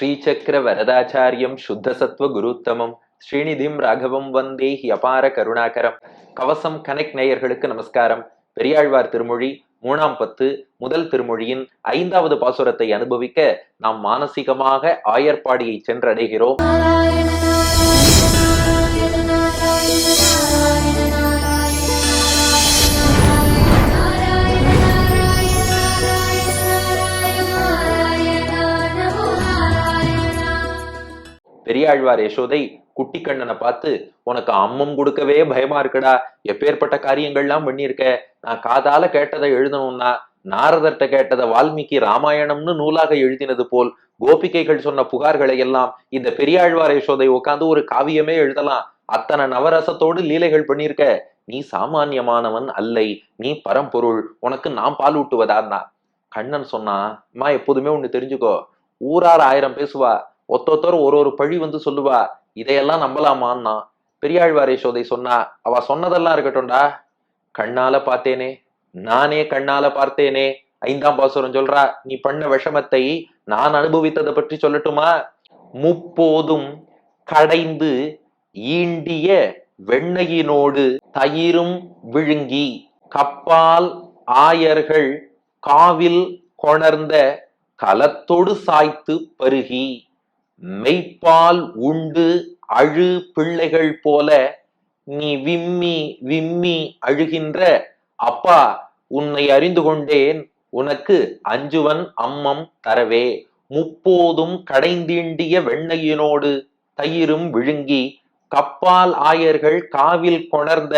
ஸ்ரீசக்கர வரதாச்சாரியம் சுத்தசத்வ குருத்தமம். ஸ்ரீநிதிம் ராகவம் வந்தே அபார கருணாகரம். கவசம் கனெக்ட் நேயர்களுக்கு நமஸ்காரம். பெரியாழ்வார் திருமொழி மூணாம் பத்து முதல் திருமொழியின் ஐந்தாவது பாசுரத்தை அனுபவிக்க நாம் மானசீகமாக ஆயர்பாடியை சென்றடைகிறோம். பெரியாழ்வார் யசோதை குட்டி கண்ணனை பார்த்து உனக்கு அம்மம் கொடுக்கவே பயமா இருக்குடா. எப்பேற்பட்ட காரியங்கள்லாம் பண்ணியிருக்க? நான் காதால கேட்டதை எழுதணும்னா நாரதர்கிட்ட கேட்டதை வால்மீகி ராமாயணம்னு நூலாக எழுதினது போல் கோபிகைகள் சொன்ன புகார்களை எல்லாம் இந்த பெரியாழ்வார் யசோதை உட்காந்து ஒரு காவியமே எழுதலாம். அத்தனை நவரசத்தோடு லீலைகள் பண்ணியிருக்க. நீ சாமானியமானவன் அல்லை. நீ பரம்பொருள். உனக்கு நான் பால் ஊட்டுவதான்னா? கண்ணன் சொன்னா அம்மா எப்போதுமே ஒண்ணு தெரிஞ்சுக்கோ. ஊரார் ஆயிரம் பேசுவா. ஒத்தொத்தர் ஒரு ஒரு பழி வந்து சொல்லுவா இதையெல்லாம் நம்பலாமான்னா? பெரியாழ்வார் யசோதை சொன்னா அவ சொன்னதெல்லாம் இருக்கட்டும்டா. கண்ணால பார்த்தேனே. நானே கண்ணால பார்த்தேனே. ஐந்தாம் பாசுரம் சொல்றா நீ பண்ண விஷமத்தை நான் அனுபவித்ததை பற்றி சொல்லட்டுமா? முப்போதும் கடைந்து ஈண்டிய வெண்ணையினோடு தயிரும் விழுங்கி கப்பால் ஆயர்கள் காவில் கொணர்ந்த கலத்தொடு சாய்த்து பருகி. மெய்ப்பால் உண்டு அழு பிள்ளைகள் போல நீ விம்மி விம்மி அழுகின்ற அப்பா உன்னை அறிந்து கொண்டேன் உனக்கு அஞ்சுவன் அம்மம் தரவே. முப்போதும் கடைந்தீண்டிய வெண்ணையினோடு தயிரும் விழுங்கி கப்பால் ஆயர்கள் காவில் கொணர்ந்த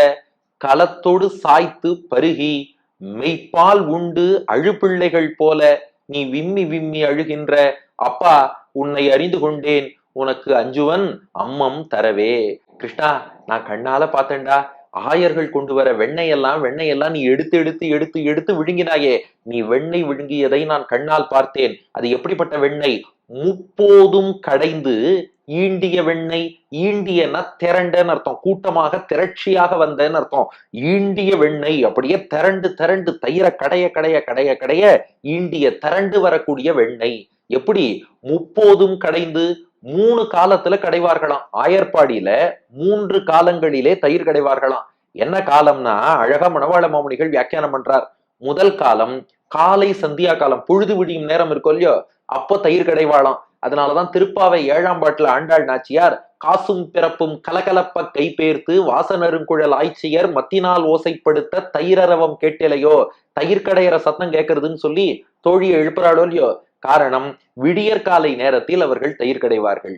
கலத்தோடு சாய்த்து பருகி மெய்ப்பால் உண்டு அழுபிள்ளைகள் போல நீ விம்மி விம்மி அழுகின்ற அப்பா உன்னை அறிந்து கொண்டேன். உனக்கு அஞ்சுவன் அம்மம் தரவே. கிருஷ்ணா நான் கண்ணால பார்த்தேன்டா. ஆயர்கள் கொண்டு வர வெண்ணையெல்லாம் வெண்ணையெல்லாம் நீ எடுத்து எடுத்து எடுத்து எடுத்து விழுங்கினாயே. நீ வெண்ணெய் விழுங்கியதை நான் கண்ணால் பார்த்தேன். அது எப்படிப்பட்ட வெண்ணெய்? முப்போதும் கடைந்து ஈண்டிய வெண்ணெய். ஈண்டியன்னா திரண்டன்னு அர்த்தம். கூட்டமாக திரட்சியாக வந்தன்னு அர்த்தம். ஈண்டிய வெண்ணெய் அப்படியே திரண்டு திரண்டு தயிர கடைய கடைய கடைய கடைய ஈண்டிய திரண்டு வரக்கூடிய வெண்ணெய். எப்படி முப்போதும் கடைந்து மூணு காலத்துல கடைவார்களாம். ஆயர்பாடியில மூன்று காலங்களிலே தயிர் கடைவார்களாம். என்ன காலம்னா அழகா மணவாள மாமுனிகள் வியாக்கியானம் பண்றார். முதல் காலம் காலை சந்தியா காலம் பொழுது விடியும் நேரம் இருக்கும் இல்லையோ? அப்போ தயிர் கடைவாளாம். அதனாலதான் திருப்பாவை ஏழாம் பாட்டுல ஆண்டாள் நாச்சியார் காசும் பிறப்பும் கலகலப்ப கைபேர்த்து வாசனருங்குழல் ஆய்ச்சியர் மத்தினால் ஓசைப்படுத்த தயிரரவம் கேட்டலையோ? தயிர் கடையிற சத்தம் கேட்கறதுன்னு சொல்லி தோழியை எழுப்புறாளோ இல்லையோ? காரணம் விடியற் காலை நேரத்தில் அவர்கள் தயிர் கடைவார்கள்.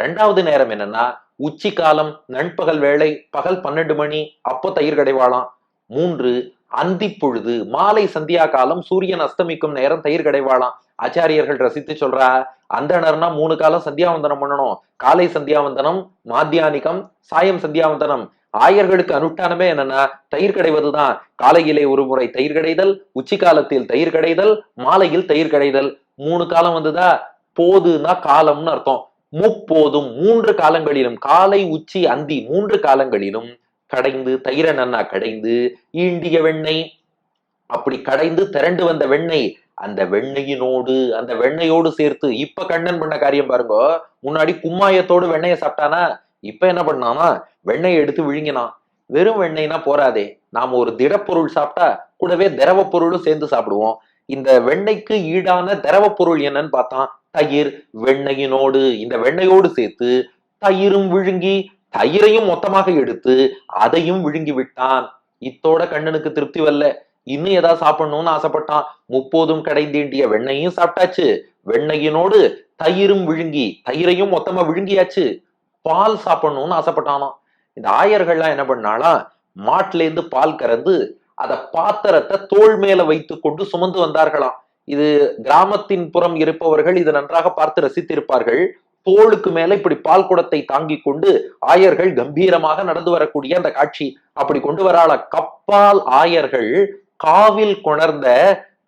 ரெண்டாவது நேரம் என்னன்னா உச்சி காலம் நண்பகல் வேளை பகல் பன்னெண்டு மணி அப்போ தயிர் கடைவாளாம். மூன்று அந்தி பொழுது மாலை சந்தியா காலம் சூரியன் அஸ்தமிக்கும் நேரம் தயிர் கடைவாளாம். ஆச்சாரியர்கள் ரசித்து சொல்றா அந்தணர்னா மூணு காலம் சந்தியாவந்தனம் பண்ணணும். காலை சந்தியாவந்தனம் மாத்தியானிகம் சாயம் சந்தியாவந்தனம் ஆயர்களுக்கு அனுஷ்டானமே என்னன்னா தயிர் கடைவதுதான். காலையிலே ஒரு முறை தயிர் கடைதல் உச்சி காலத்தில் தயிர் கடைதல் மாலையில் தயிர் கடைதல். மூணு காலம் வந்ததா? போதுன்னா காலம்னு அர்த்தம். முப்போதும் மூன்று காலங்களிலும் காலை உச்சி அந்தி மூன்று காலங்களிலும் கடைந்து தயிர நன்னா கடைந்து ஈண்டிய வெண்ணெய். அப்படி கடைந்து திரண்டு வந்த வெண்ணெய் அந்த வெண்ணெயினோடு அந்த வெண்ணெயோடு சேர்த்து இப்ப கண்ணன் பண்ண காரியம் பாருங்க. முன்னாடி கும்மாயத்தோடு வெண்ணெயை சாப்பிட்டானா? இப்ப என்ன பண்ணானா? வெண்ணெயை எடுத்து விழுங்கினான். வெறும் வெண்ணெய்னா போராதே நாம ஒரு திடப்பொருள் சாப்பிட்டா கூடவே திரவ பொருளும் சேர்ந்து சாப்பிடுவோம். இந்த வெண்ணெய்க்கு ஈடான திரவ பொருள் என்னன்னு பார்த்தான் தயிர் வெண்ணெயினோடு இந்த வெண்ணெயோடு சேர்த்து தயிரும் விழுங்கி தயிரையும் மொத்தமாக எடுத்து அதையும் விழுங்கி விட்டான். இத்தோட கண்ணனுக்கு திருப்தி வரல. இன்னும் ஏதாவது சாப்பிடணும்னு ஆசைப்பட்டான். முப்போதும் கடைந்தீண்டிய வெண்ணையும் சாப்பிட்டாச்சு. வெண்ணையினோடு தயிரும் விழுங்கி தயிரையும் மொத்தமா விழுங்கியாச்சு. பால் சாப்பிடணும்னு ஆசைப்பட்டானாம். இந்த ஆயர்கள்லாம் என்ன பண்ணாலாம்? மாட்டுல இருந்து பால் கறந்து அத பாத்திரத்தை தோல் மேல வைத்து கொண்டு சுமந்து வந்தார்களாம். இது கிராமத்தின் புறம் இருப்பவர்கள் இது நன்றாக பார்த்து ரசித்திருப்பார்கள். தோளுக்கு மேல இப்படி பால் குடத்தை தாங்கி கொண்டு ஆயர்கள் கம்பீரமாக நடந்து வரக்கூடிய அந்த காட்சி அப்படி கொண்டு வராள கப்பால் ஆயர்கள் காவில் கொணர்ந்த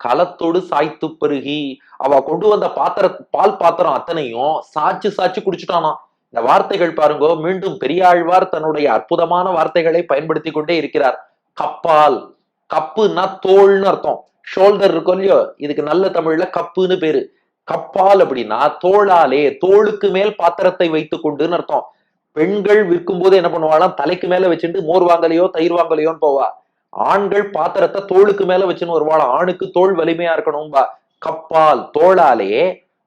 களத்தோடு சாய்த்து பெருகி அவ கொண்டு வந்த பாத்திர பால் பாத்திரம் அத்தனையும் சாச்சு சாச்சு குடிச்சுட்டானாம். இந்த வார்த்தைகள் பாருங்க மீண்டும் பெரியாழ்வார் தன்னுடைய அற்புதமான வார்த்தைகளை பயன்படுத்தி கொண்டே இருக்கிறார். கப்பால் கப்புன்னா தோல்னு அர்த்தம். ஷோல்டர் இருக்கும் இல்லையோ இதுக்கு நல்ல தமிழ்ல கப்புன்னு பேரு. கப்பால் அப்படின்னா தோளாலே தோளுக்கு மேல் பாத்திரத்தை வைத்துக் கொண்டுன்னு அர்த்தம். பெண்கள் விற்கும் போது என்ன பண்ணுவாளாம் தலைக்கு மேல வச்சுட்டு மோர் வாங்கலையோ தயிர் வாங்கலையோன்னு போவா. ஆண்கள் பாத்திரத்தை தோளுக்கு மேல வச்சுன்னு வருவாளாம். ஆணுக்கு தோல் வலிமையா இருக்கணும்பா. கப்பால் தோளாலே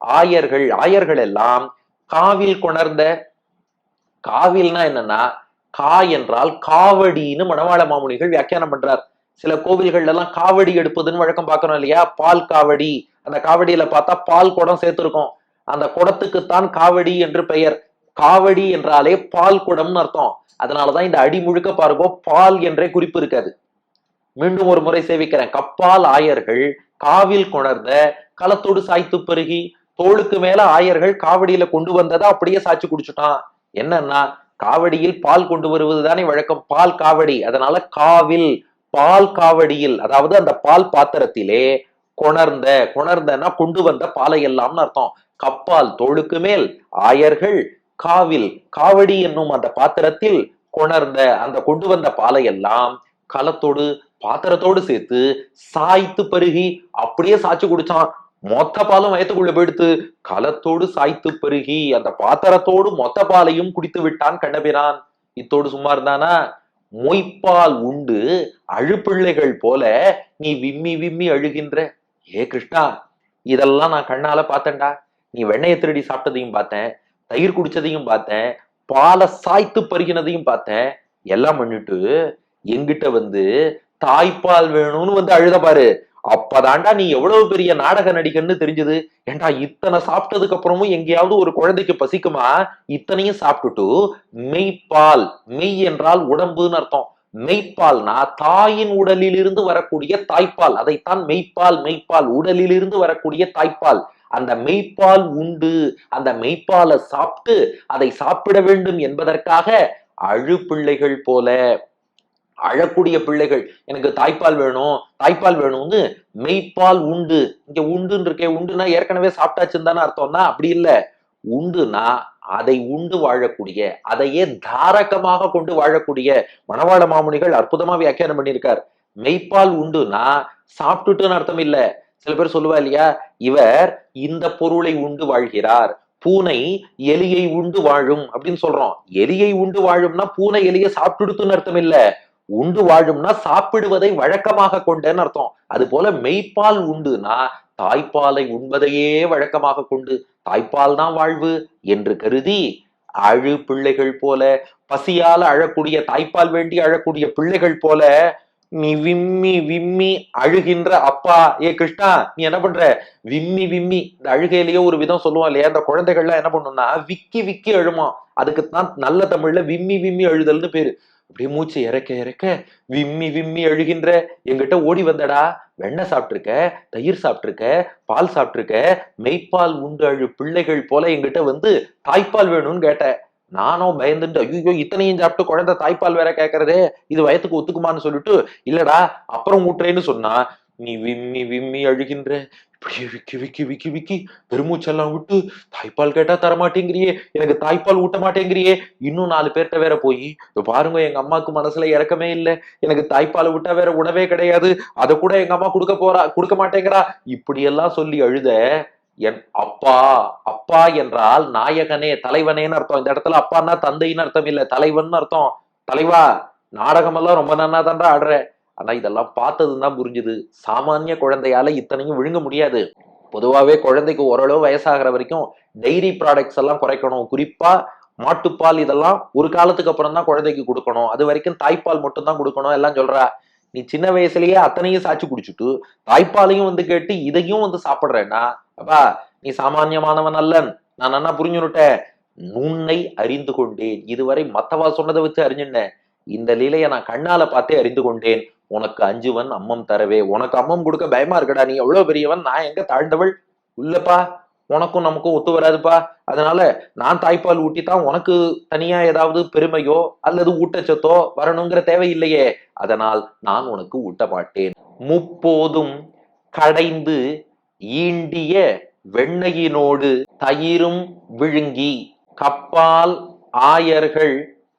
ஆயர்கள் ஆயர்கள் எல்லாம் காவில் கொணர்ந்த காவில்னா என்னன்னா கா என்றால் காவடின்னு மணவாள மாமுனிகள் வியாக்கியானம் பண்றார். சில கோவில்கள்ல எல்லாம் காவடி எடுப்பதுன்னு வழக்கம் பார்க்கணும் இல்லையா? பால் காவடி. அந்த காவடியில பார்த்தா பால் குடம் சேர்த்துருக்கோம். அந்த குடத்துக்குத்தான் காவடி என்று பெயர். காவடி என்றாலே பால் குடம்னு அர்த்தம். அதனாலதான் இந்த அடி முழுக்க பாருங்க பால் என்றே குறிப்பு இருக்காது. மீண்டும் ஒரு முறை சேவிக்கிறேன். கப்பால் ஆயர்கள் காவில் கொணர்ந்த களத்தோடு சாய்த்து பெருகி தோளுக்கு மேல ஆயர்கள் காவடியில கொண்டு வந்ததா அப்படியே சாட்சி குடிச்சுட்டான். என்னன்னா காவடியில் பால் கொண்டு வருவது தானே வழக்கம். பால் காவடி. அதனால காவில் பால் காவடியில் அதாவது அந்த பால் பாத்திரத்திலே கொணர்ந்த கொணர்ந்தனா கொண்டு வந்த பாலை எல்லாம்னு அர்த்தம். கப்பால் தோளுக்கு மேல் ஆயர்கள் காவில் காவடி என்னும் அந்த பாத்திரத்தில் கொணர்ந்த அந்த கொண்டு வந்த பாலை எல்லாம் களத்தோடு பாத்திரத்தோடு சேர்த்து சாய்த்து பருகி அப்படியே சாய்ச்சி குடிச்சான். மொத்த பாலும் வயத்துக்குள்ள போயிடுத்து. களத்தோடு சாய்த்து பருகி அந்த பாத்திரத்தோடு மொத்த பாலையும் குடித்து விட்டான் கண்ணபிரான். இத்தோடு சும்மா இருந்தானா? மொய்ப்பால் உண்டு அழுப்பிள்ளைகள் போல நீ விம்மி விம்மி அழுகின்ற. ஏ கிருஷ்ணா இதெல்லாம் நான் கண்ணால பார்த்தேன்டா. நீ வெண்ணையை திருடி சாப்பிட்டதையும் பார்த்தேன் தயிர் குடிச்சதையும் பார்த்தேன் பாலை சாய்த்து பருகினதையும் பார்த்தேன். எல்லாம் பண்ணிட்டு எங்கிட்ட வந்து தாய்ப்பால் வேணும்னு வந்து அழுத பாரு. அப்பதாண்டா நீ எவ்வளவு பெரிய நாடக நடிகன்னு தெரிஞ்சது? ஏன்டா இத்தனை சாப்பிட்டதுக்கு அப்புறமும் எங்கேயாவது ஒரு குழந்தைக்கு பசிக்குமா? இத்தனையும் சாப்பிட்டுட்டு மெய்ப்பால் மெய் என்றால் உடம்புன்னு அர்த்தம். மெய்ப்பால்னா தாயின் உடலிலிருந்து வரக்கூடிய தாய்ப்பால். அதைத்தான் மெய்ப்பால் மெய்ப்பால். உடலிலிருந்து வரக்கூடிய தாய்ப்பால். அந்த மெய்ப்பால் உண்டு. அந்த மெய்ப்பாலை சாப்பிட்டு அதை சாப்பிட வேண்டும் என்பதற்காக அழு பிள்ளைகள் போல அழக்கூடிய பிள்ளைகள். எனக்கு தாய்ப்பால் வேணும் தாய்ப்பால் வேணும்னு மெய்ப்பால் உண்டு. இங்க உண்டுன்னு இருக்கே உண்டுனா ஏற்கனவே சாப்பிட்டாச்சுன்னு தானே அர்த்தம்னா அப்படி இல்ல. உண்டுனா அதை உண்டு வாழக்கூடிய அதையே தாரகமாக கொண்டு வாழக்கூடிய மணவாள மாமுனிகள் அற்புதமா வியாக்கியானம் பண்ணியிருக்கார். மெய்ப்பால் உண்டுனா சாப்பிட்டுட்டுன்னு அர்த்தம் இல்ல. சில பேர் சொல்லுவா இல்லையா இவர் இந்த பொருளை உண்டு வாழ்கிறார். பூனை எலியை உண்டு வாழும் அப்படின்னு சொல்றோம். எலியை உண்டு வாழும்னா பூனை எலியை சாப்பிட்டுடுத்துன்னு அர்த்தம் இல்ல. உண்டு வாழும்னா சாப்பிடுவதை வழக்கமாக கொண்டேன்னு அர்த்தம். அது போல மெய்ப்பால் உண்டுனா தாய்ப்பாலை உண்பதையே வழக்கமாக கொண்டு தாய்ப்பால் தான் வாழ்வு என்று கருதி அழு பிள்ளைகள் போல பசியால அழக்கூடிய தாய்ப்பால் வேண்டி அழக்கூடிய பிள்ளைகள் போல நீ விம்மி விம்மி அழுகின்ற அப்பா ஏ கிருஷ்ணா நீ என்ன பண்ற? விம்மி விம்மி. இந்த அழுகையிலேயே ஒரு விதம் சொல்லுவோம் இல்லையா? அந்த குழந்தைகள்லாம் என்ன பண்ணும்னா விக்கி விக்கி அழுமா அதுக்கு தான் நல்ல தமிழ்ல விம்மி விம்மி அழுதல்னு பேரு. அப்படியே மூச்சு இறக்க இறக்க விம்மி விம்மி அழுகின்ற எங்கிட்ட ஓடி வந்தடா வெண்ணெய் சாப்பிட்ருக்க தயிர் சாப்பிட்ருக்க பால் சாப்பிட்ருக்க மெய்ப்பால் உண்டு அழு பிள்ளைகள் போல எங்கிட்ட வந்து தாய்ப்பால் வேணும்னு கேட்டேன் நானும் பயந்துட்டு ஐயோ இத்தனையும் சாப்பிட்டு குழந்தை தாய்ப்பால் வேற கேட்கறதே இது வயத்துக்கு ஒத்துக்குமான்னு சொல்லிட்டு இல்லடா அப்புறம் ஊட்டுறேன்னு சொன்னா நீ விம்மி விம்மி அழுகின்ற. இப்படியே விக்கி விக்கி விக்கி விக்கி பெருமூச்செல்லாம் விட்டு தாய்ப்பால் கேட்டா தர மாட்டேங்கிறியே எனக்கு தாய்ப்பால் ஊட்ட மாட்டேங்கிறியே இன்னும் நாலு பேர்கிட்ட வேற போய் பாருங்க எங்க அம்மாவுக்கு மனசுல இறக்கமே இல்லை. எனக்கு தாய்ப்பால் விட்டா வேற உணவே கிடையாது. அதை கூட எங்க அம்மா கொடுக்க போறா கொடுக்க மாட்டேங்கிறா. இப்படியெல்லாம் சொல்லி அழுத என் அப்பா அப்பா என்றால் நாயகனே தலைவனேன்னு அர்த்தம். இந்த இடத்துல அப்பான்னா தந்தைன்னு அர்த்தம் இல்லை தலைவன் அர்த்தம். தலைவா நாடகம் எல்லாம் ரொம்ப நன்னா தான்டா ஆடுற. ஆனா இதெல்லாம் பார்த்தது தான் புரிஞ்சுது. சாமானிய குழந்தையால இத்தனையும் விழுங்க முடியாது. பொதுவாகவே குழந்தைக்கு ஓரளவு வயசாகிற வரைக்கும் டெய்ரி ப்ராடக்ட்ஸ் எல்லாம் குறைக்கணும். குறிப்பா மாட்டுப்பால் இதெல்லாம் ஒரு காலத்துக்கு அப்புறம் தான் குழந்தைக்கு கொடுக்கணும். அது வரைக்கும் தாய்ப்பால் மட்டும் தான் கொடுக்கணும். எல்லாம் சொல்றா நீ சின்ன வயசுலயே அத்தனையும் சாட்சி குடிச்சிட்டு தாய்ப்பாலையும் வந்து கேட்டு இதையும் வந்து சாப்பிடுறேன்னா அப்பா நீ சாமானியமானவன் அல்லன். நான் நன்னா புரிஞ்சுனுட்டேன் நுண்ணை அறிந்து கொண்டேன். இதுவரை மத்தவா சொன்னதை வச்சு அறிஞ்சுட்டேன் இந்த லீலையை நான் கண்ணால பார்த்தே அறிந்து கொண்டேன். உனக்கு அஞ்சுவன் அம்மம் தரவே. உனக்கு அம்மம் கொடுக்க பயமா இருக்கடா. நீ எவ்வளவு பெரியவன்? நான் எங்க தாழ்ந்தவள்? இல்லப்பா. உனக்கும் நமக்கும் ஒத்து வராதுப்பா. அதனால நான் தாய்ப்பால் ஊட்டித்தான் உனக்கு தனியா ஏதாவது பெருமையோ அல்லது ஊட்டச்சத்தோ வரணுங்கிற தேவையில்லையே அதனால் நான் உனக்கு ஊட்ட மாட்டேன். முப்போதும் கடைந்து ஈண்டிய வெண்ணையினோடு தயிரும் விழுங்கி கப்பால் ஆயர்கள்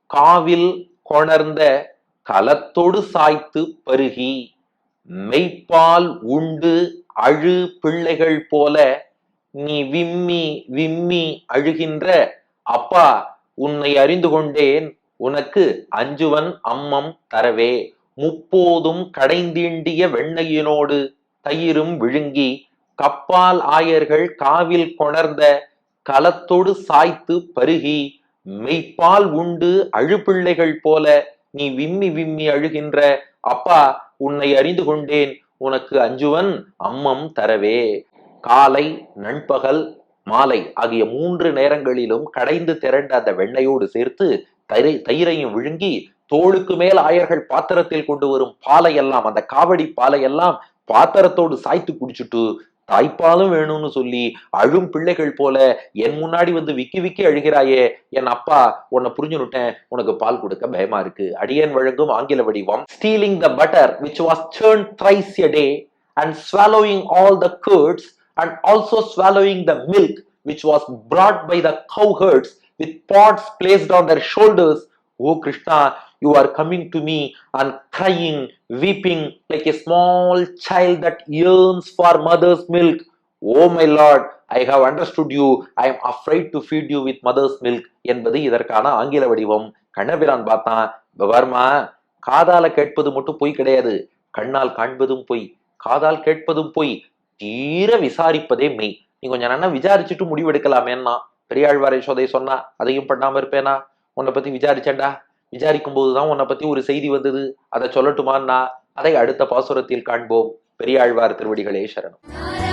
காவில் கொணர்ந்த கலத்தொடு சாய்த்து பருகி மெய்ப்பால் உண்டு அழு பிள்ளைகள் போல நீ விம்மி விம்மி அழுகின்ற அப்பா உன்னை அறிந்து கொண்டேன் உனக்கு அஞ்சுவன் அம்மம் தரவே. முப்போதும் கடைந்தீண்டிய வெண்ணையினோடு தயிரும் விழுங்கி கப்பால் ஆயர்கள் காவில் கொணர்ந்த கலத்தொடு சாய்த்து பருகி மெய்ப்பால் உண்டு அழுபிள்ளைகள் போல நீ விம்மி விம்மி அழுகின்ற அப்பா உன்னை அறிந்து கொண்டேன். உனக்கு அஞ்சுவன் அம்மம் தரவே. காலை நண்பகல் மாலை ஆகிய மூன்று நேரங்களிலும் கடைந்து திரண்ட அந்த வெண்ணையோடு சேர்த்து தயிரை தயிரையும் விழுங்கி தோளுக்கு மேல் ஆயர்கள் பாத்திரத்தில் கொண்டு வரும் பாலையெல்லாம் அந்த காவடி பாலையெல்லாம் பாத்திரத்தோடு சாய்த்து குடிச்சிட்டு தாய்ப்பாலும் வேணும்னு சொல்லி அழும் பிள்ளைகள் போல என் முன்னாடி வந்து விக்கி விக்கி அழுகிறாயே என் அப்பா உன்னை புரிஞ்சுனுட்டேன் உனக்கு பால் கொடுக்க பயமா இருக்கு அடியன் வழங்கும் ஆங்கில வடிவம் stealing the butter which was churned thrice a day and swallowing all the curds and also swallowing the milk which was brought by the cowherds with pots placed on their shoulders O Krishna you are coming to me and crying weeping like a small child that yearns for mother's milk. O my lord I have understood you I am afraid to feed you with mother's milk என்பது இதற்கான ஆங்கில வடிவம். கண்ணபிரான் பார்த்தான் வர்மா காதால கேட்பது மட்டும் பொய் கிடையாது. கண்ணால் காண்பதும் பொய் காதால் கேட்பதும் பொய். தீர விசாரிப்பதே மெய். நீ கொஞ்சம் நல்லா விசாரிச்சுட்டு முடிவெடுக்கலாமேன்னா. பெரியாழ்வாரை சோதை சொன்னா அதையும் பண்ணாம இருப்பேனா? உன்னை பத்தி விசாரிச்சேன்டா. விசாரிக்கும் போதுதான் உன்னை பத்தி ஒரு செய்தி வந்தது. அதை சொல்லட்டுமான்னா அதை அடுத்த பாசுரத்தில் காண்போம். பெரியாழ்வார் திருவடிகளே சரணம்.